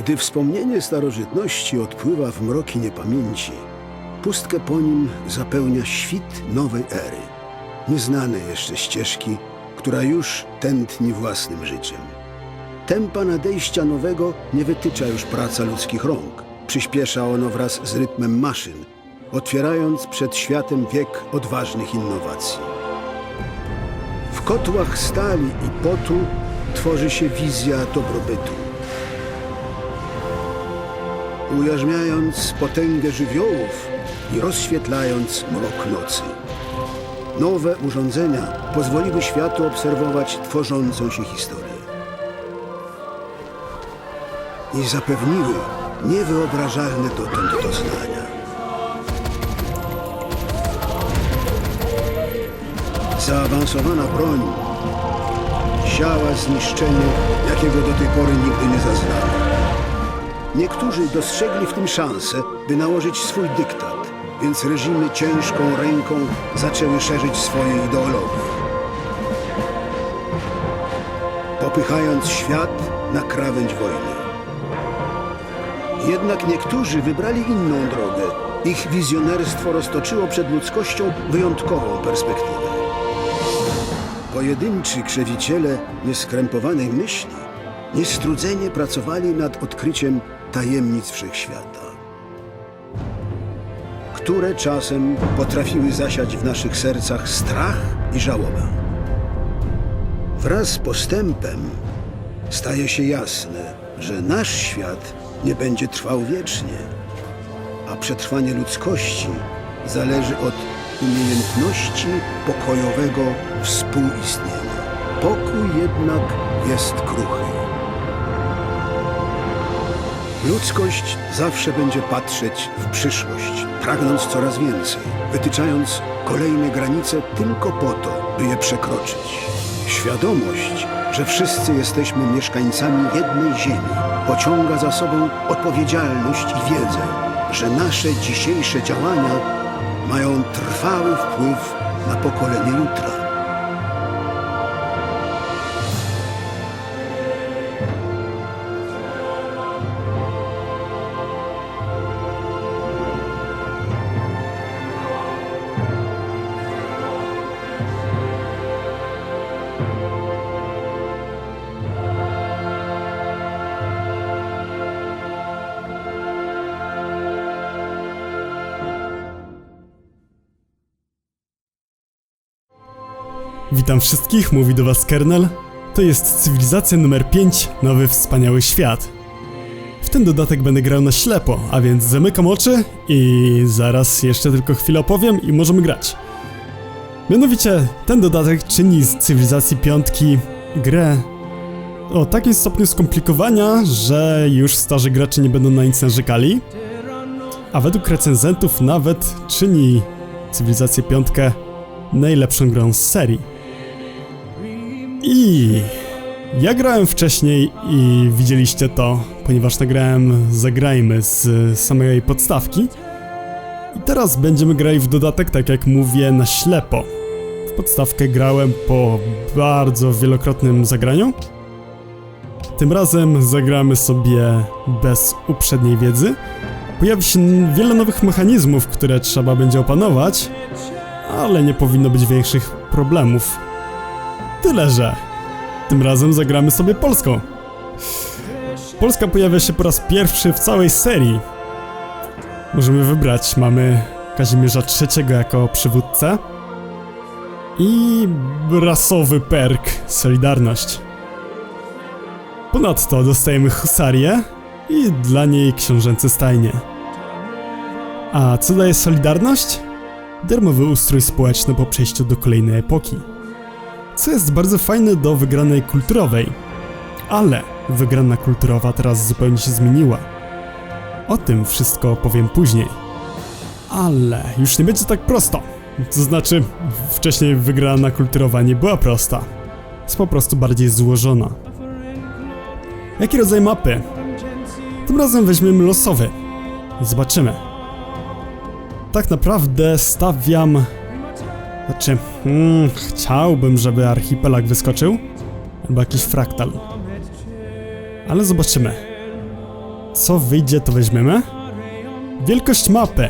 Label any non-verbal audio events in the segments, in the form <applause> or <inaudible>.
Gdy wspomnienie starożytności odpływa w mroki niepamięci, pustkę po nim zapełnia świt nowej ery, nieznanej jeszcze ścieżki, która już tętni własnym życiem. Tempa nadejścia nowego nie wytycza już praca ludzkich rąk. Przyspiesza ono wraz z rytmem maszyn, otwierając przed światem wiek odważnych innowacji. W kotłach stali i potu tworzy się wizja dobrobytu. Ujarzmiając potęgę żywiołów i rozświetlając mrok nocy. Nowe urządzenia pozwoliły światu obserwować tworzącą się historię. I zapewniły niewyobrażalne dotąd doznania. Zaawansowana broń siała zniszczenie, jakiego do tej pory nigdy nie zaznano. Niektórzy dostrzegli w tym szansę, by nałożyć swój dyktat, więc reżimy ciężką ręką zaczęły szerzyć swoje ideologie. Popychając świat na krawędź wojny. Jednak niektórzy wybrali inną drogę. Ich wizjonerstwo roztoczyło przed ludzkością wyjątkową perspektywę. Pojedynczy krzewiciele nieskrępowanej myśli niestrudzenie pracowali nad odkryciem tajemnic wszechświata, które czasem potrafiły zasiać w naszych sercach strach i żałobę. Wraz z postępem staje się jasne, że nasz świat nie będzie trwał wiecznie, a przetrwanie ludzkości zależy od umiejętności pokojowego współistnienia. Pokój jednak jest kruchy. Ludzkość zawsze będzie patrzeć w przyszłość, pragnąc coraz więcej, wytyczając kolejne granice tylko po to, by je przekroczyć. Świadomość, że wszyscy jesteśmy mieszkańcami jednej ziemi, pociąga za sobą odpowiedzialność i wiedzę, że nasze dzisiejsze działania mają trwały wpływ na pokolenie jutra. Witam wszystkich, mówi do was Kernel. To jest cywilizacja numer 5, nowy wspaniały świat. W ten dodatek będę grał na ślepo, a więc zamykam oczy i zaraz jeszcze tylko chwilę opowiem i możemy grać. Mianowicie, ten dodatek czyni z cywilizacji piątki grę o takim stopniu skomplikowania, że już starzy gracze nie będą na nic narzekali. A według recenzentów nawet czyni cywilizację piątkę najlepszą grą z serii. Ja grałem wcześniej i widzieliście to, ponieważ nagrałem Zagrajmy z samej podstawki. I teraz będziemy grali w dodatek, tak jak mówię, na ślepo. W podstawkę grałem po bardzo wielokrotnym zagraniu. Tym razem zagramy sobie bez uprzedniej wiedzy. Pojawi się wiele nowych mechanizmów, które trzeba będzie opanować, ale nie powinno być większych problemów. Tyle, że tym razem zagramy sobie Polską. Polska pojawia się po raz pierwszy w całej serii. Możemy wybrać, mamy Kazimierza III jako przywódcę i rasowy perk Solidarność. Ponadto dostajemy husarię i dla niej książęce stajnie. A co daje Solidarność? darmowy ustrój społeczny po przejściu do kolejnej epoki. Co jest bardzo fajne do wygranej kulturowej. Ale wygrana kulturowa teraz zupełnie się zmieniła. O tym wszystko opowiem później. Ale już nie będzie tak prosto. To znaczy, wcześniej wygrana kulturowa nie była prosta. Jest po prostu bardziej złożona. Jaki rodzaj mapy? Tym razem weźmiemy losowy. Zobaczymy tak naprawdę stawiam Znaczy, mm, chciałbym, żeby archipelag wyskoczył. Albo jakiś fraktal. Ale zobaczymy. Co wyjdzie, to weźmiemy. Wielkość mapy.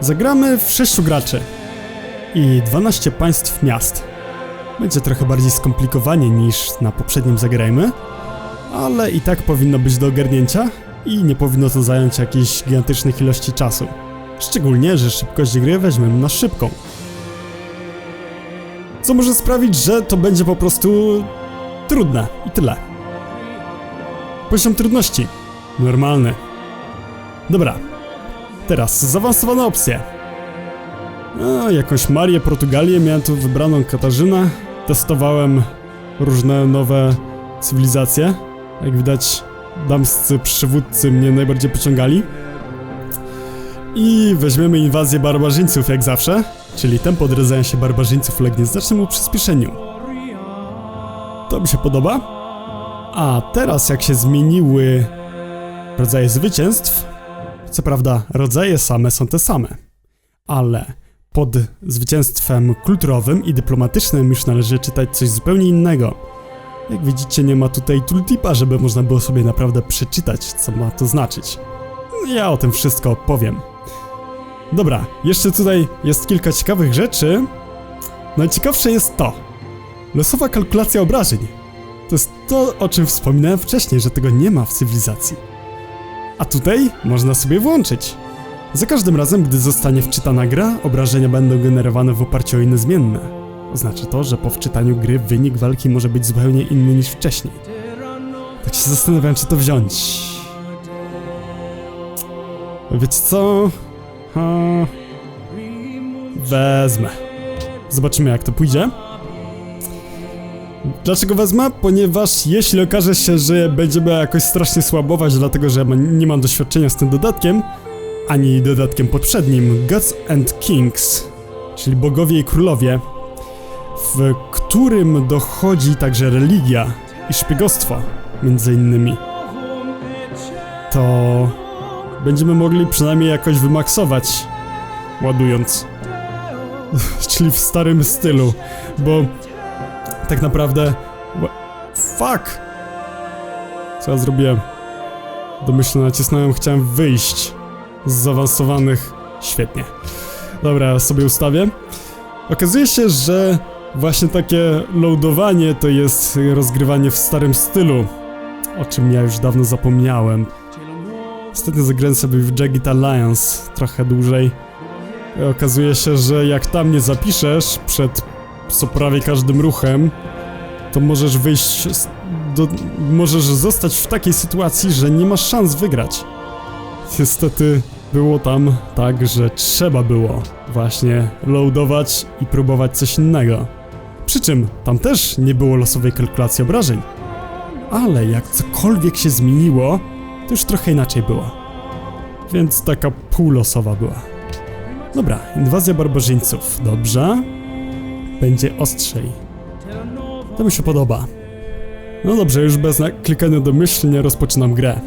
Zagramy w 6 graczy i 12 państw miast. Będzie trochę bardziej skomplikowanie niż na poprzednim zagrajmy, ale i tak powinno być do ogarnięcia i nie powinno to zająć jakiejś gigantycznych ilości czasu. Szczególnie, że szybkość gry weźmiemy na szybką. Co może sprawić, że to będzie po prostu trudne i tyle. Poziom trudności. Normalny. Dobra. Teraz zaawansowane opcje. No, jakąś Marię, Portugalię, miałem tu wybraną Katarzynę. Testowałem różne nowe cywilizacje. Jak widać, damscy przywódcy mnie najbardziej pociągali. I weźmiemy inwazję barbarzyńców jak zawsze, czyli tempo odrodzenia się barbarzyńców ulegnie znacznemu przyspieszeniu. To mi się podoba. A teraz jak się zmieniły rodzaje zwycięstw, co prawda rodzaje same są te same, ale pod zwycięstwem kulturowym i dyplomatycznym już należy czytać coś zupełnie innego. Jak widzicie nie ma tutaj tooltipa, żeby można było sobie naprawdę przeczytać co ma to znaczyć. Ja o tym wszystko opowiem. Dobra, jeszcze tutaj jest kilka ciekawych rzeczy. Najciekawsze jest to. Losowa kalkulacja obrażeń. To jest to, o czym wspominałem wcześniej, że tego nie ma w cywilizacji. A tutaj można sobie włączyć. Za każdym razem, gdy zostanie wczytana gra, obrażenia będą generowane w oparciu o inne zmienne. Oznacza to, że po wczytaniu gry wynik walki może być zupełnie inny niż wcześniej. Tak się zastanawiam, czy to wziąć. Wiecie co? Wezmę. Zobaczymy, jak to pójdzie. Dlaczego wezmę? Ponieważ jeśli okaże się, że będziemy jakoś strasznie słabować, dlatego że nie mam doświadczenia z tym dodatkiem, ani dodatkiem poprzednim, Gods and Kings, czyli bogowie i królowie, w którym dochodzi także religia i szpiegostwo, między innymi, to będziemy mogli przynajmniej jakoś wymaksować, ładując. <laughs> czyli w starym stylu, bo tak naprawdę... Fuck! Co ja zrobiłem? Domyślnie nacisnąłem, chciałem wyjść z zaawansowanych. Świetnie. Dobra, sobie ustawię. Okazuje się, że właśnie takie loadowanie to jest rozgrywanie w starym stylu, o czym ja już dawno zapomniałem. Ostatnio zagrałem sobie w Jagged Alliance trochę dłużej. I okazuje się, że jak tam nie zapiszesz przed co prawie każdym ruchem, to możesz wyjść do, możesz zostać w takiej sytuacji, że nie masz szans wygrać. Niestety było tam tak, że trzeba było właśnie loadować i próbować coś innego. Przy czym tam też nie było losowej kalkulacji obrażeń. Ale jak cokolwiek się zmieniło, to już trochę inaczej było. Więc taka półlosowa była. Dobra, inwazja barbarzyńców. Dobrze. Będzie ostrzej. To mi się podoba. No dobrze, już bez klikania domyślnie rozpoczynam grę.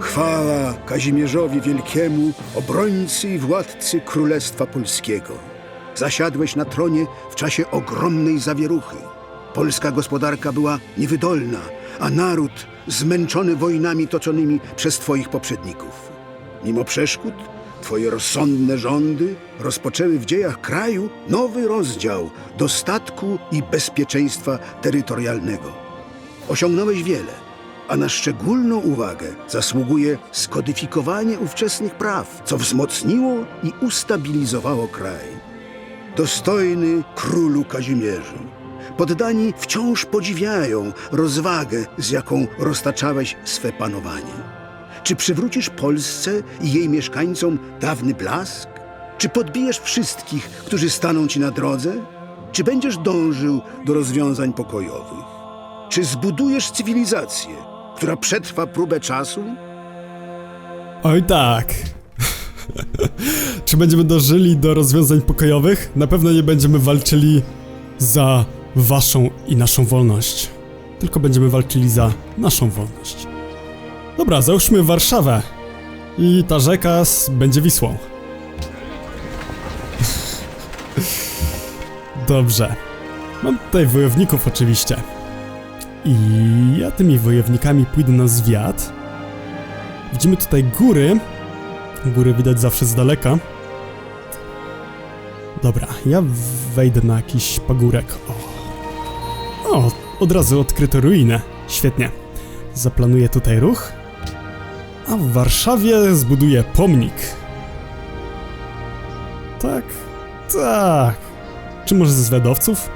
Chwała Kazimierzowi Wielkiemu, obrońcy i władcy Królestwa Polskiego. Zasiadłeś na tronie w czasie ogromnej zawieruchy. Polska gospodarka była niewydolna, a naród zmęczony wojnami toczonymi przez Twoich poprzedników. Mimo przeszkód, Twoje rozsądne rządy rozpoczęły w dziejach kraju nowy rozdział dostatku i bezpieczeństwa terytorialnego. Osiągnąłeś wiele, a na szczególną uwagę zasługuje skodyfikowanie ówczesnych praw, co wzmocniło i ustabilizowało kraj. Dostojny królu Kazimierzu, poddani wciąż podziwiają rozwagę, z jaką roztaczałeś swe panowanie. Czy przywrócisz Polsce i jej mieszkańcom dawny blask? Czy podbijesz wszystkich, którzy staną ci na drodze? Czy będziesz dążył do rozwiązań pokojowych? Czy zbudujesz cywilizację, która przetrwa próbę czasu? Oj tak. <laughs> Czy będziemy dożyli do rozwiązań pokojowych? Na pewno nie będziemy walczyli za waszą i naszą wolność. Tylko będziemy walczyli za naszą wolność. Dobra, załóżmy Warszawę. I ta rzeka będzie Wisłą. <laughs> Dobrze. Mam tutaj wojowników oczywiście. I ja tymi wojownikami pójdę na zwiat. Widzimy tutaj góry. Góry widać zawsze z daleka. Dobra, ja wejdę na jakiś pagórek. O od razu odkryto ruinę. Świetnie. Zaplanuję tutaj ruch. A w Warszawie zbuduję pomnik. Tak, tak. Czy może ze zwiadowców?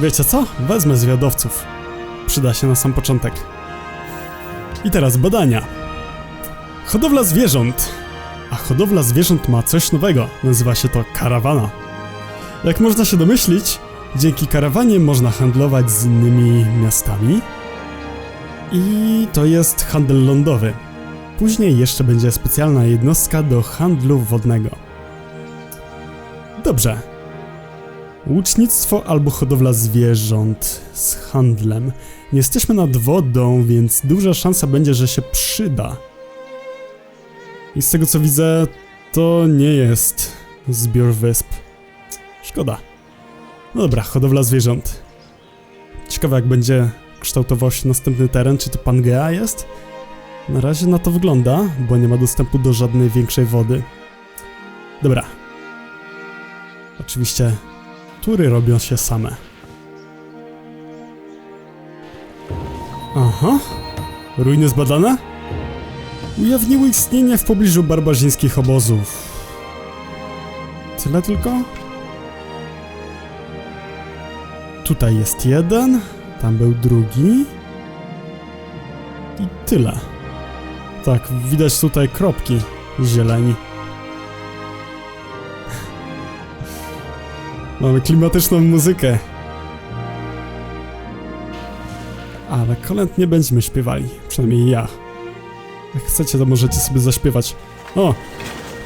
Wiecie co? Wezmę zwiadowców. Przyda się na sam początek. I teraz badania. Hodowla zwierząt. A hodowla zwierząt ma coś nowego. Nazywa się to karawana. Jak można się domyślić, dzięki karawanie można handlować z innymi miastami. I to jest handel lądowy. Później jeszcze będzie specjalna jednostka do handlu wodnego. Dobrze. Łucznictwo albo hodowla zwierząt z handlem. Nie jesteśmy nad wodą, więc duża szansa będzie, że się przyda. I z tego co widzę, to nie jest zbiór wysp. Szkoda. No dobra, hodowla zwierząt. Ciekawe jak będzie kształtował się następny teren, czy to Pangea jest? Na razie na to wygląda, bo nie ma dostępu do żadnej większej wody. Dobra. Oczywiście tury robią się same. Aha. Ruiny zbadane? Ujawniły istnienie w pobliżu barbarzyńskich obozów. Tyle tylko? Tutaj jest jeden, tam był drugi. I tyle. Tak, widać tutaj kropki zieleni. <laughs> Mamy klimatyczną muzykę. Ale kolęd nie będziemy śpiewali, przynajmniej ja. Jak chcecie, to możecie sobie zaśpiewać. O!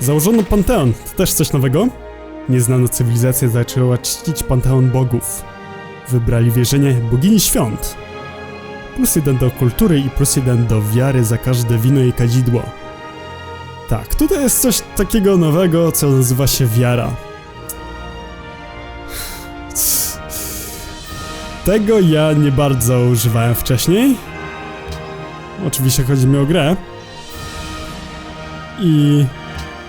Założono panteon, to też coś nowego? Nieznana cywilizacja zaczęła czcić panteon bogów. Wybrali wierzenie bogini świąt. Plus jeden do kultury i plus jeden do wiary za każde wino i kadzidło. Tak, tutaj jest coś takiego nowego, co nazywa się wiara. Tego ja nie bardzo używałem wcześniej. Oczywiście chodzi mi o grę. I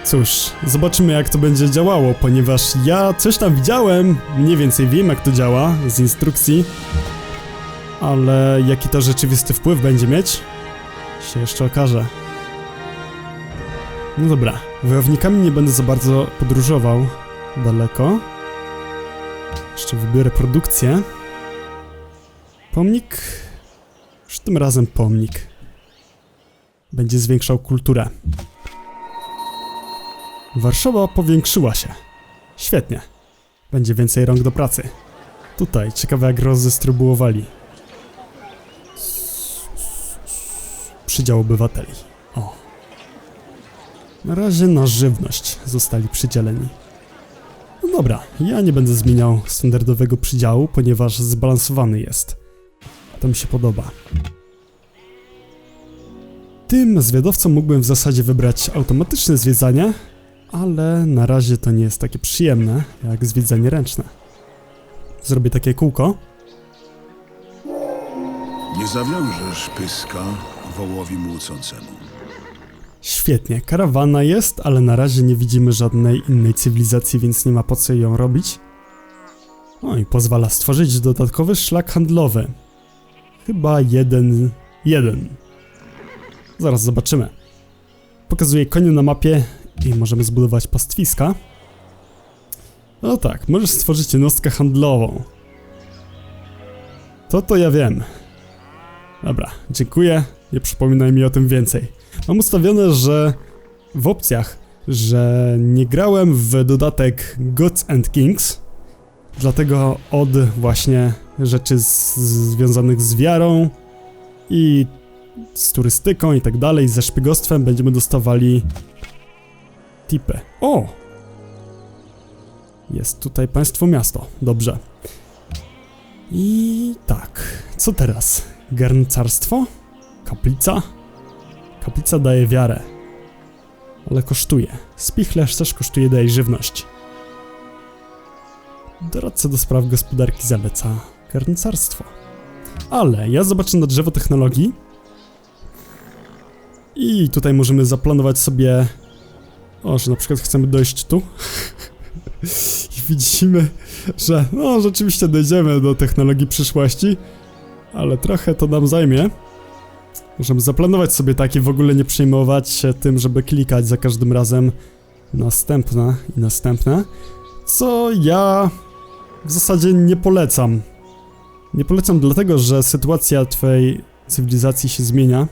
cóż, zobaczymy jak to będzie działało, ponieważ ja coś tam widziałem, mniej więcej wiem jak to działa z instrukcji, ale jaki to rzeczywisty wpływ będzie mieć, się jeszcze okaże. No dobra, wojownikami nie będę za bardzo podróżował daleko. Jeszcze wybiorę produkcję. Pomnik. Już tym razem pomnik. Będzie zwiększał kulturę. Warszawa powiększyła się. Świetnie. Będzie więcej rąk do pracy. Tutaj, ciekawe jak rozdystrybuowali. Przydział obywateli. O. Na razie na żywność zostali przydzieleni. No dobra, ja nie będę zmieniał standardowego przydziału, ponieważ zbalansowany jest. To mi się podoba. Tym zwiadowcom mógłbym w zasadzie wybrać automatyczne zwiedzanie, ale na razie to nie jest takie przyjemne jak zwiedzanie ręczne. Zrobię takie kółko. Nie zawiążesz pyska wołowi młócącemu. Świetnie, karawana jest, ale na razie nie widzimy żadnej innej cywilizacji, więc nie ma po co ją robić. No i pozwala stworzyć dodatkowy szlak handlowy. Chyba jeden... jeden. Zaraz zobaczymy. Pokazuję koniu na mapie i możemy zbudować pastwiska. No tak, możesz stworzyć jednostkę handlową. To to ja wiem. Dobra, dziękuję. Nie przypominaj mi o tym więcej. Mam ustawione, że w opcjach, że nie grałem w dodatek Gods and Kings, dlatego od właśnie rzeczy z, związanych z wiarą i z turystyką i tak dalej, ze szpiegostwem będziemy dostawali tipy. O! Jest tutaj państwo miasto, dobrze. I tak, co teraz? Garncarstwo? Kaplica? Kaplica daje wiarę. ale kosztuje. Spichlerz też kosztuje, daje żywność. Doradca do spraw gospodarki zaleca garncarstwo. Ale ja zobaczę na drzewo technologii i tutaj możemy zaplanować sobie o, że na przykład chcemy dojść tu <laughs> i widzimy, że no rzeczywiście dojdziemy do technologii przyszłości, ale trochę to nam zajmie. Możemy zaplanować sobie tak i w ogóle nie przejmować się tym, żeby klikać za każdym razem następne i następne, co ja w zasadzie nie polecam. Nie polecam dlatego, że sytuacja twojej cywilizacji się zmienia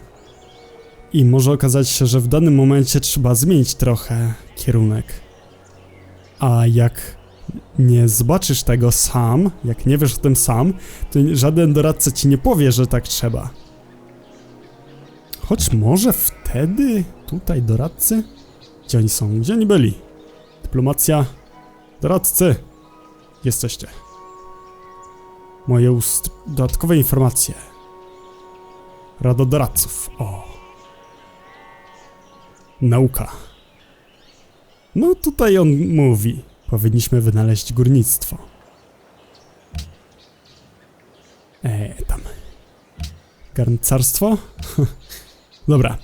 i może okazać się, że w danym momencie trzeba zmienić trochę kierunek. A jak nie zobaczysz tego sam, jak nie wiesz o tym sam, to żaden doradca ci nie powie, że tak trzeba. Choć może wtedy tutaj doradcy? Gdzie oni są? Gdzie oni byli? Dyplomacja. Doradcy. Jesteście. Moje ust... dodatkowe informacje. Rada doradców. O. Nauka. No tutaj on mówi. Powinniśmy wynaleźć górnictwo. Eee, tam. Garncarstwo? <laughs> Dobra.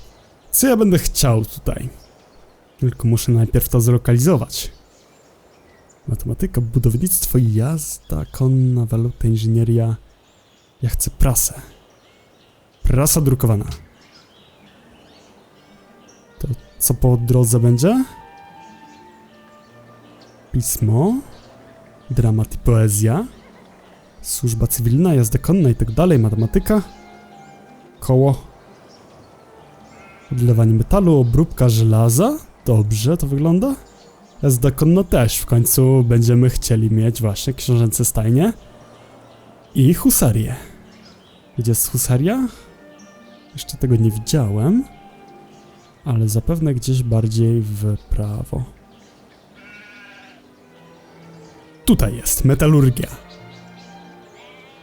Co ja będę chciał tutaj? Tylko muszę najpierw to zlokalizować. Matematyka, budownictwo, jazda, konna, waluta, inżynieria. Ja chcę prasę. Prasa drukowana. Co po drodze będzie? Pismo, dramat i poezja, służba cywilna, jazda konna i tak dalej, matematyka, koło, odlewanie metalu, obróbka żelaza. Dobrze to wygląda. Jazda konna też. W końcu będziemy chcieli mieć właśnie książęce stajnie. I husarię. Gdzie jest husaria? Jeszcze tego nie widziałem. Ale zapewne gdzieś bardziej w prawo. Tutaj jest, metalurgia.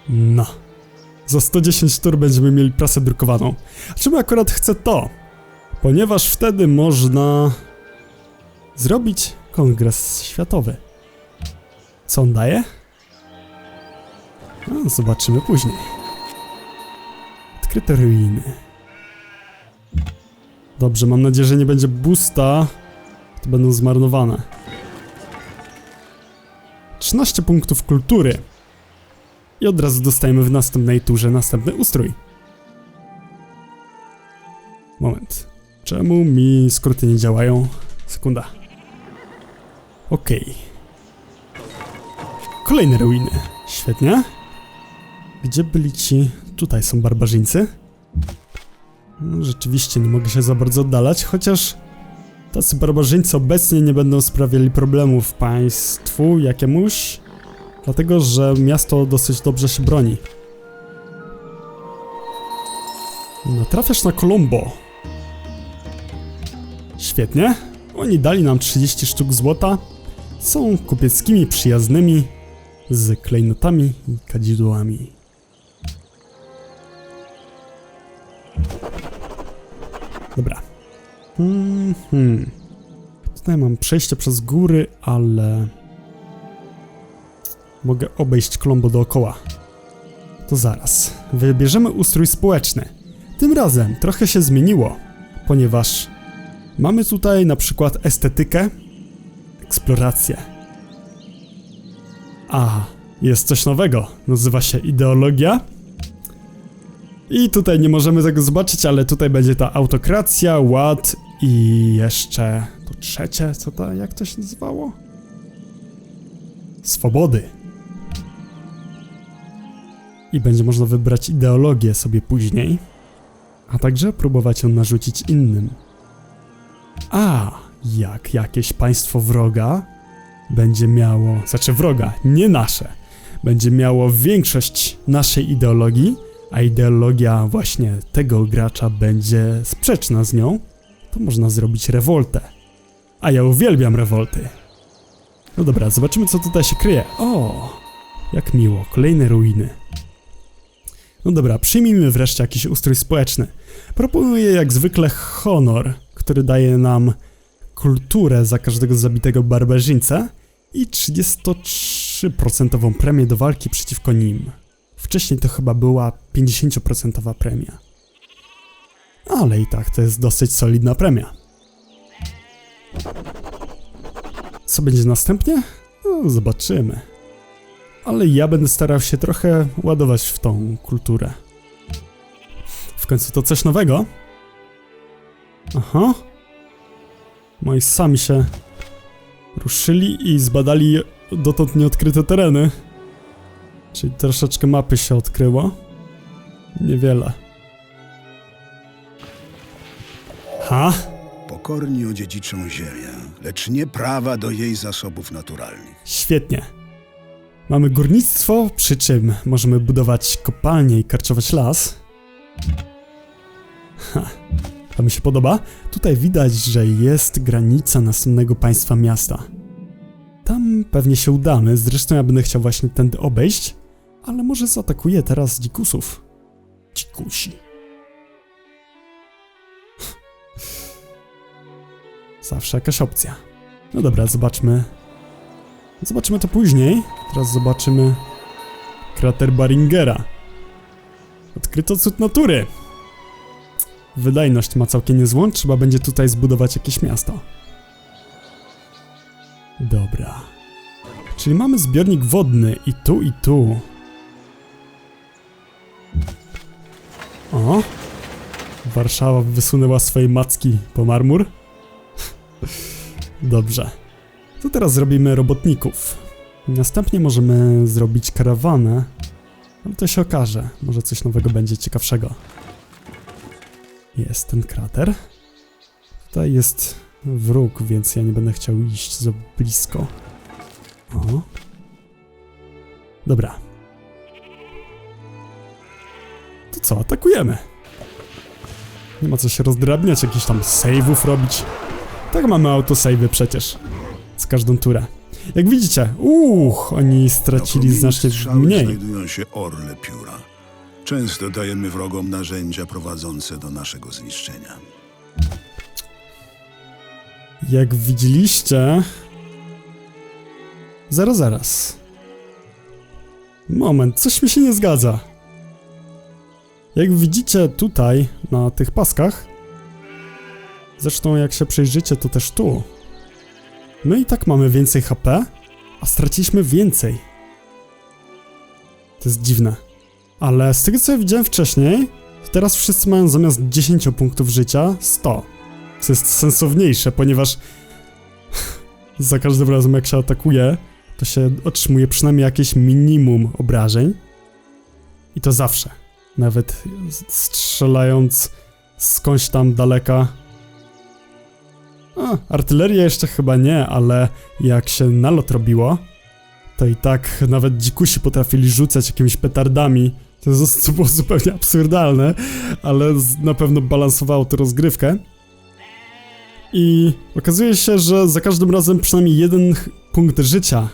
No. Za 110 tur będziemy mieli prasę drukowaną. A czemu akurat chcę to? Ponieważ wtedy można zrobić kongres światowy. Co on daje? No, zobaczymy później. Odkryte ruiny. Dobrze, mam nadzieję, że nie będzie boosta. To będą zmarnowane. 13 punktów kultury. I od razu dostajemy w następnej turze następny ustrój. Moment. Czemu mi skróty nie działają? Sekunda. Okej. Kolejne ruiny. Świetnie. Gdzie byli ci? Tutaj są barbarzyńcy. No, rzeczywiście nie mogę się za bardzo oddalać, chociaż tacy barbarzyńcy obecnie nie będą sprawiali problemów państwu jakiemuś, dlatego że miasto dosyć dobrze się broni. Natrafiasz na Colombo. Świetnie. Oni dali nam 30 sztuk złota. Są kupieckimi przyjaznymi z klejnotami i kadzidłami. Dobra. Hmm, hmm. Tutaj mam przejście przez góry, ale... Mogę obejść Kolombo dookoła. To zaraz. Wybierzemy ustrój społeczny. Tym razem trochę się zmieniło, ponieważ mamy tutaj na przykład estetykę, eksplorację. A, jest coś nowego. Nazywa się ideologia. I tutaj nie możemy tego zobaczyć, ale tutaj będzie ta autokracja, ład i jeszcze to trzecie, co to, jak to się nazywało? Swobody. I będzie można wybrać ideologię sobie później, a także próbować ją narzucić innym. A, jak jakieś państwo wroga będzie miało, znaczy wroga, nie nasze, będzie miało większość naszej ideologii, a ideologia właśnie tego gracza będzie sprzeczna z nią, to można zrobić rewoltę. A ja uwielbiam rewolty. No dobra, zobaczymy co tutaj się kryje. O, jak miło, kolejne ruiny. No dobra, przyjmijmy wreszcie jakiś ustrój społeczny. Proponuję jak zwykle honor, który daje nam kulturę za każdego zabitego barbarzyńcę i 33% premię do walki przeciwko nim. Wcześniej to chyba była 50% premia. Ale i tak to jest dosyć solidna premia. Co będzie następnie? No, zobaczymy. Ale ja będę starał się trochę ładować w tą kulturę. W końcu to coś nowego. Aha. Moi sami się ruszyli i zbadali dotąd nieodkryte tereny. Czyli troszeczkę mapy się odkryło. Niewiele. Ha? Pokorni odziedziczą ziemię, lecz nie prawa do jej zasobów naturalnych. Świetnie. Mamy górnictwo, przy czym możemy budować kopalnie i karczować las. Ha, to mi się podoba. Tutaj widać, że jest granica następnego państwa miasta. Tam pewnie się udamy, zresztą ja będę chciał właśnie tędy obejść, ale może zaatakuję teraz dzikusów. Dzikusi. <laughs> Zawsze jakaś opcja. No dobra, zobaczmy Zobaczymy to później. Teraz zobaczymy krater Baringera. Odkryto cud natury. Wydajność ma całkiem niezłą, trzeba będzie tutaj zbudować jakieś miasto. Dobra. Czyli mamy zbiornik wodny i tu, i tu. O! Warszawa wysunęła swoje macki po marmur. Dobrze. To teraz zrobimy robotników. Następnie możemy zrobić karawanę. Ale to się okaże. Może coś nowego będzie ciekawszego. Jest ten krater. Tutaj jest wróg, więc ja nie będę chciał iść za blisko. O. Dobra. To co, atakujemy. Nie ma co się rozdrabniać, jakichś tam save'ów robić. Tak mamy autosave'y przecież z każdą turę. Jak widzicie, uch, oni stracili Na znacznie mniej. znajdują się orle pióra. Często dajemy wrogom narzędzia prowadzące do naszego zniszczenia. Jak widzieliście... Zaraz, zaraz. Moment, coś mi się nie zgadza. Jak widzicie tutaj, na tych paskach, zresztą jak się przejrzycie, to też tu, my i tak mamy więcej HP, a straciliśmy więcej. To jest dziwne. Ale z tego co ja widziałem wcześniej, teraz wszyscy mają zamiast 10 punktów życia 100. Co jest sensowniejsze, ponieważ <laughs> za każdym razem jak się atakuje, to się otrzymuje przynajmniej jakieś minimum obrażeń. I to zawsze. Nawet strzelając skądś tam daleka. A, artyleria jeszcze chyba nie, ale jak się nalot robiło, to i tak nawet dzikusi potrafili rzucać jakimiś petardami. To, było zupełnie absurdalne, ale na pewno balansowało to rozgrywkę. I okazuje się, że za każdym razem przynajmniej jeden punkt życia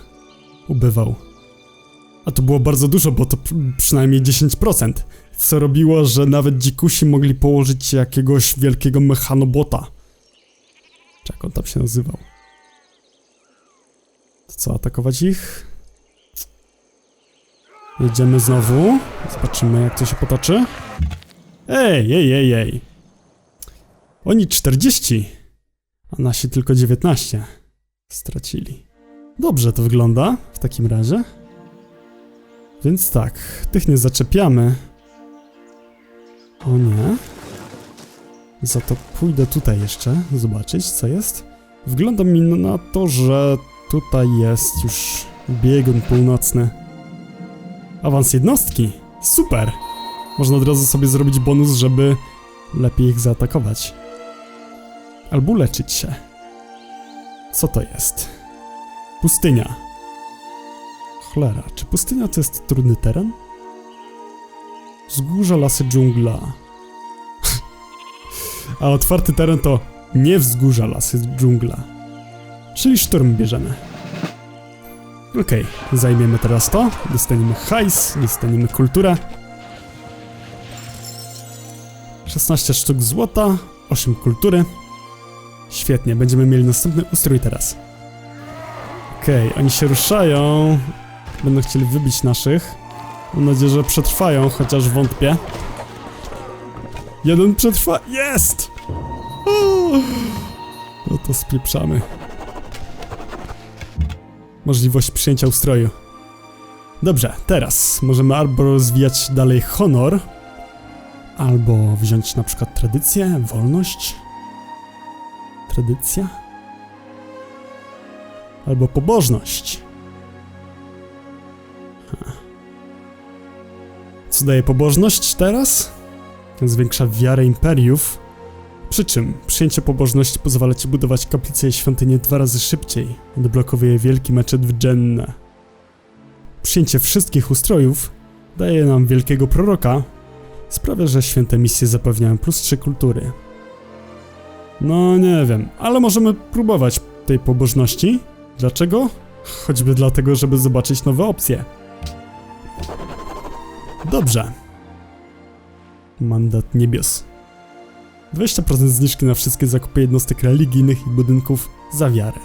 ubywał. A to było bardzo dużo, bo to przynajmniej 10%. Co robiło, że nawet dzikusi mogli położyć jakiegoś wielkiego mechanobota. Czy jak on tam się nazywał? To co, atakować ich? Jedziemy znowu. Zobaczymy, jak to się potoczy. Ej, ej, ej, ej. Oni 40, a nasi tylko 19 stracili. Dobrze to wygląda w takim razie. Więc tak, tych nie zaczepiamy. O nie. Za to pójdę tutaj jeszcze zobaczyć, co jest. Wygląda mi na to, że tutaj jest już biegun północny. Awans jednostki. Super! Można od razu sobie zrobić bonus, żeby lepiej ich zaatakować. Albo leczyć się. Co to jest? Pustynia. Cholera, czy pustynia to jest trudny teren? Wzgórza, lasy, dżungla. <laughs> A otwarty teren to nie wzgórza, lasy, dżungla. Czyli szturm bierzemy. Okej, zajmiemy teraz to. Dostaniemy hajs, dostaniemy kulturę. 16 sztuk złota, 8 kultury. Świetnie, będziemy mieli następny ustrój teraz. Okej, oni się ruszają. Będą chcieli wybić naszych. Mam nadzieję, że przetrwają, chociaż wątpię. Jeden przetrwa. Jest! No to spieprzamy. Możliwość przyjęcia ustroju. Dobrze, teraz możemy albo rozwijać dalej honor, albo wziąć na przykład tradycję, wolność. Tradycja? Albo pobożność. Daje pobożność teraz? Zwiększa wiarę imperiów. Przy czym przyjęcie pobożności pozwala ci budować kaplice i świątynie dwa razy szybciej. Odblokowuje wielki meczet w Dżennę. Przyjęcie wszystkich ustrojów daje nam wielkiego proroka. Sprawia, że święte misje zapewniają plus 3 kultury. No nie wiem, ale możemy próbować tej pobożności. Dlaczego? Choćby dlatego, żeby zobaczyć nowe opcje. Dobrze. Mandat niebios. 20% zniżki na wszystkie zakupy jednostek religijnych i budynków za wiarę.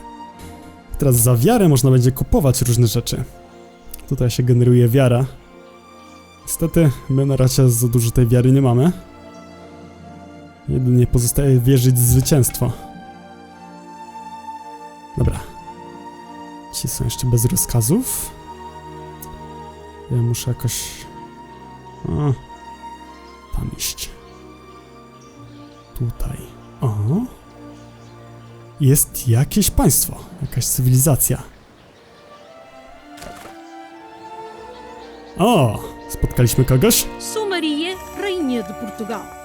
Teraz za wiarę można będzie kupować różne rzeczy. Tutaj się generuje wiara. Niestety, my na razie za dużo tej wiary nie mamy. Jedynie pozostaje wierzyć w zwycięstwo. Dobra. Ci są jeszcze bez rozkazów. Ja muszę jakoś... O, tam iść. Tutaj. O. Jest jakieś państwo, jakaś cywilizacja. O, spotkaliśmy kogoś? Sou Maria, Rainha de Portugal.